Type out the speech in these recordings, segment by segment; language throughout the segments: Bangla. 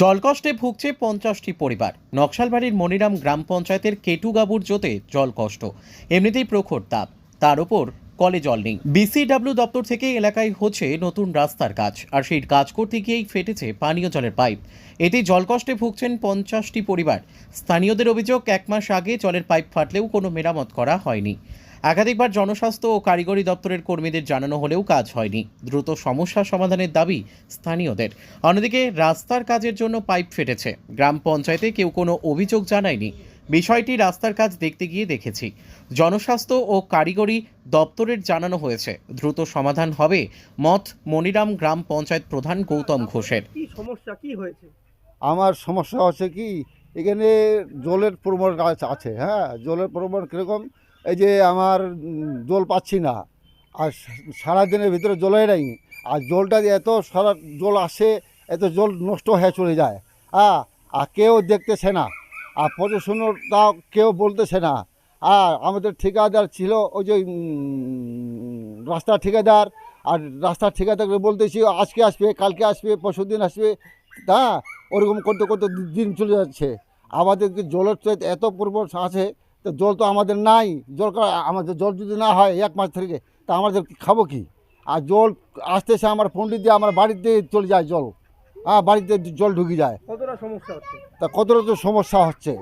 জলকষ্টে ভুগছে পঞ্চাশটি পরিবার। নকশালবাড়ির মনিরাম গ্রাম পঞ্চায়েতের কেটুগাবুর জোতে জলকষ্ট। এমনিতেই প্রখর তাপ। তার ওপর কলে জল নেই। বিসিডাব্লিউ দপ্তর থেকে এলাকায় হচ্ছে নতুন রাস্তার কাজ। আর সেই কাজ করতে গিয়েই ফেটেছে পানীয় জলের পাইপ। এতে জলকষ্টে ভুগছেন পঞ্চাশটি পরিবার। স্থানীয়দের অভিযোগ, এক মাস আগে জলের পাইপ ফাটলেও কোনো মেরামত করা হয়নি। একাধিকবার জনস্বাস্থ্য ও কারিগরি দপ্তরের কর্মীদের জানানো হলেও কাজ হয়নি। দ্রুত সমস্যা সমাধানের দাবি স্থানীয়দের। অন্যদিকে রাস্তার কাজের জন্য পাইপ ফেটেছে। গ্রাম পঞ্চায়েতে কেউ কোনো অভিযোগ জানায়নি। বিষয়টি রাস্তার কাজ দেখতে গিয়ে দেখেছি। জনস্বাস্থ্য ও কারিগরি দপ্তরের জানানো হয়েছে। দ্রুত সমাধান হবে মত মনিরাম গ্রাম পঞ্চায়েত প্রধান গৌতম ঘোষের। কি সমস্যা? কি হয়েছে? আমার সমস্যা হচ্ছে কি এখানে জলের প্রবণ গাছ আছে হ্যাঁ? জলের প্রবণ কীরকম? এই যে আমার জল পাচ্ছি না। আর সারাদিনের ভিতরে জলেই নাই। আর জলটা এত সারা জল আসে, এত জল নষ্ট হয়ে চলে যায়। হ্যাঁ আর কেউ দেখতেছে না। আর প্রশাসনটা কেউ বলতেছে না। আর আমাদের ঠিকাদার ছিল ওই যে রাস্তা ঠিকাদার। আর রাস্তার ঠিকাদারকে বলতেছি, আজকে আসবে, কালকে আসবে, পরশু দিন আসবে। হ্যাঁ ওরকম করতে করতে দিন চলে যাচ্ছে। আমাদের জলের তো এত পরিমাণ আছে। তো জল তো আমাদের নাই। জল আমাদের জল যদি না হয় এক মাস থেকে তা আমাদের খাব কি? আর জল আসতেছে আমার পণ্ডিত দিয়ে আমার বাড়িতে চলে যায় জল। হ্যাঁ বাড়িতে জল ঢুকে যায়। কতটা সমস্যা হচ্ছে? তা কতটা তো সমস্যা হচ্ছে।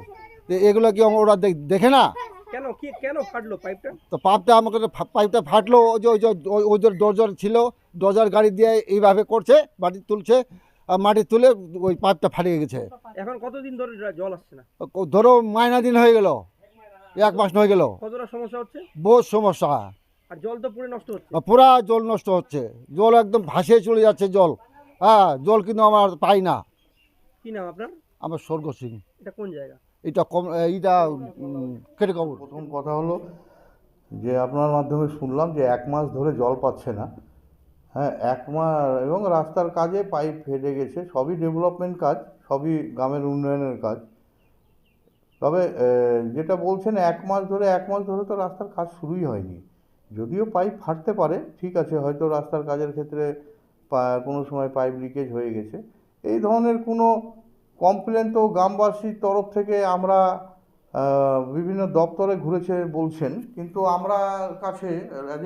এগুলো কি ওরা দেখ- না? কেন কি কেন ফাটলো পাইপটা? তো পাইপটা আমাকে পাইপটা ফাটলো ওই যে ওই যে ওই- ওই যে ডোজার ছিল ডোজার গাড়ি দিয়ে এইভাবে করছে মাটি তুলছে আর মাটি তুলে ওই পাইপটা ফাটিয়ে গেছে। এখন কতদিন ধরে জল আসছে না? ধরো মাইনা দিন হয়ে গেল। এক মাস হয়ে গেল। কতটা সমস্যা হচ্ছে? বহুত সমস্যা। আর জল তো পুরো নষ্ট হচ্ছে। পুরা জল নষ্ট হচ্ছে। জল একদম ভাসিয়ে চলে যাচ্ছে জল। হ্যাঁ জল কিন্তু আমার পাই না। কি নাম আপনার? আমার স্বর্গ সিং। এটা কোন জায়গা? এটা কম এইটা কেটে কবর প্রথম কথা হলো যে আপনার মাধ্যমে শুনলাম যে এক মাস ধরে জল পাচ্ছে না। হ্যাঁ এক মাস এবং রাস্তার কাজে পাইপ ফেটে গেছে। সবই ডেভেলপমেন্ট কাজ সবই গ্রামের উন্নয়নের কাজ। তবে যেটা বলছেন, এক মাস ধরে, এক মাস ধরে তো রাস্তার কাজ শুরুই হয়নি। যদিও পাইপ ফাটতে পারে, ঠিক আছে, হয়তো রাস্তার কাজের ক্ষেত্রে কোনো সময় পাইপ লিকেজ হয়ে গেছে। এই ধরনের কোনো কমপ্লেন তো গ্রামবাসীর তরফ থেকে আমরা বিভিন্ন দপ্তরে ঘুরেছে বলছেন, কিন্তু আমরা কাছে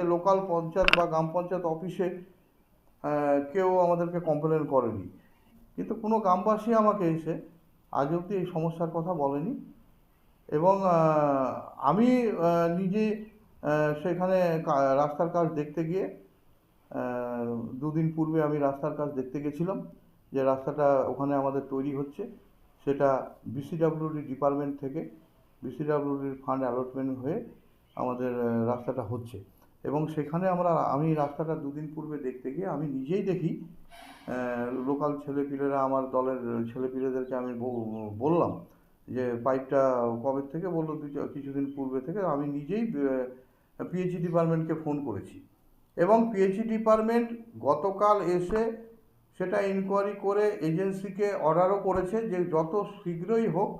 এ লোকাল পঞ্চায়েত বা গ্রাম পঞ্চায়েত অফিসে কেউ আমাদেরকে কমপ্লেন করেনি। কিন্তু কোনো গ্রামবাসী আমাকে এসে, আজ অবধি এই সমস্যার কথা বলেনি। এবং আমি নিজে সেখানে রাস্তার কাজ দেখতে গিয়ে দুদিন পূর্বে আমি রাস্তার কাজ দেখতে গেছিলাম, যে রাস্তাটা ওখানে আমাদের তৈরি হচ্ছে। সেটা বিসিডাব্লিউডি ডিপার্টমেন্ট থেকে বিসিডাব্লিউডির ফান্ড অ্যালটমেন্ট হয়ে আমাদের রাস্তাটা হচ্ছে। এবং সেখানে আমরা, আমি রাস্তাটা দুদিন পূর্বে দেখতে গিয়ে, আমি নিজেই দেখি লোকাল ছেলেপিলেরা, আমার দলের ছেলেপিলেদেরকে আমি বললাম যে পাইপটা কবে থেকে বলল? কিছুদিন পূর্বে থেকে। আমি নিজেই পিএইচই ডিপার্টমেন্টকে ফোন করেছি। এবং পিএইচই ডিপার্টমেন্ট গতকাল এসে সেটা ইনকোয়ারি করে এজেন্সিকে অর্ডারও করেছে যে যত শীঘ্রই হোক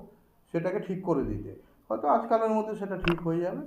সেটাকে ঠিক করে দিতে। হয়তো আজকালের মধ্যে সেটা ঠিক হয়ে যাবে।